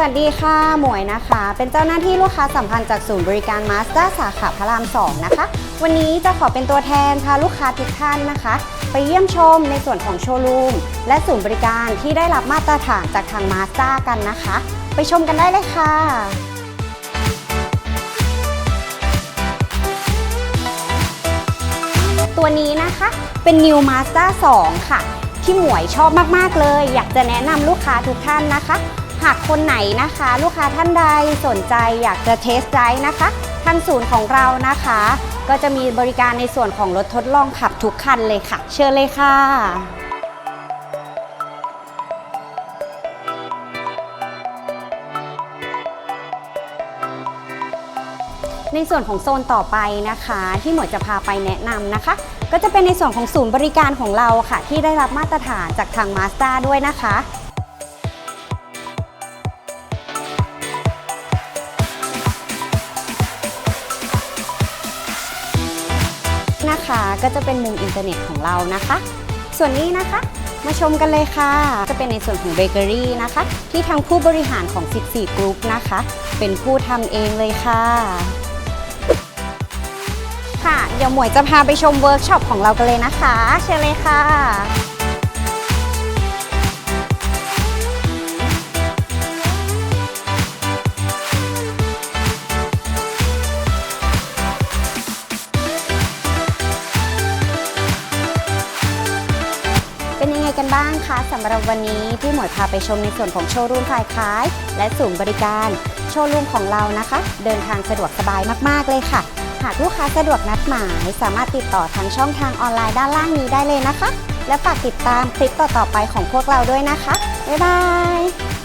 วัสดีค่ะ หมวยนะคะ เป็นเจ้าหน้าที่ลูกค้าสัมพันธ์จากศูนย์บริการมาสด้าสาขาพระราม 2 นะคะ วันนี้จะขอเป็นตัวแทนพาลูกค้าทุกท่านนะคะ ไปเยี่ยมชมในส่วนของโชว์รูม และศูนย์บริการที่ได้รับมาตรฐานจากทางมาสด้ากันนะคะ ไปชมกันได้เลยค่ะตัวนี้นะคะเป็น New Mazda 2 ค่ะ ที่หมวยชอบมาก ๆ เลย อยากจะแนะนำลูกค้าทุกท่านนะคะ หากคนไหนนะคะ ลูกค้าท่านใดสนใจอยากจะเทสไดร์นะคะทางศูนย์ของเรานะคะ ก็จะมีบริการในส่วนของรถทดลองขับทุกคันเลยค่ะ เชิญเลยค่ะในส่วนของโซนต่อไปนะคะ ที่หมวยจะพาไปแนะนำนะคะ ก็จะเป็นในส่วนของศูนย์บริการของเราค่ะ ที่ได้รับมาตรฐานจากทางมาสด้าด้วยนะคะ นะคะก็จะเป็นมุมอินเทอร์เน็ตของเรานะคะ ส่วนนี้นะคะมาชมกันเลยค่ะ จะเป็นในส่วนของเบเกอรี่นะคะ ที่ทางผู้บริหารของ 14 กรุ๊ปนะคะ เป็นผู้ทำเองเลยค่ะ ค่ะ เดี๋ยวหมวยจะพาไปชมเวิร์กช็อปของเรากันเลยนะคะ เชิญเลยค่ะ เป็นยังไงกันบ้างคะสำหรับวันนี้ที่หมวยพาไปชมในส่วนของโชว์รูมฝ่ายขาย และศูนย์บริการ โชว์รูมของเรานะคะ เดินทางสะดวกสบายมากๆเลยค่ะ หากลูกค้าสะดวกนัดหมาย สามารถติดต่อทางช่องทางออนไลน์ด้านล่างนี้ได้เลยนะคะ และฝากติดตามคลิปต่อๆไปของพวกเราด้วยนะคะบ๊ายบาย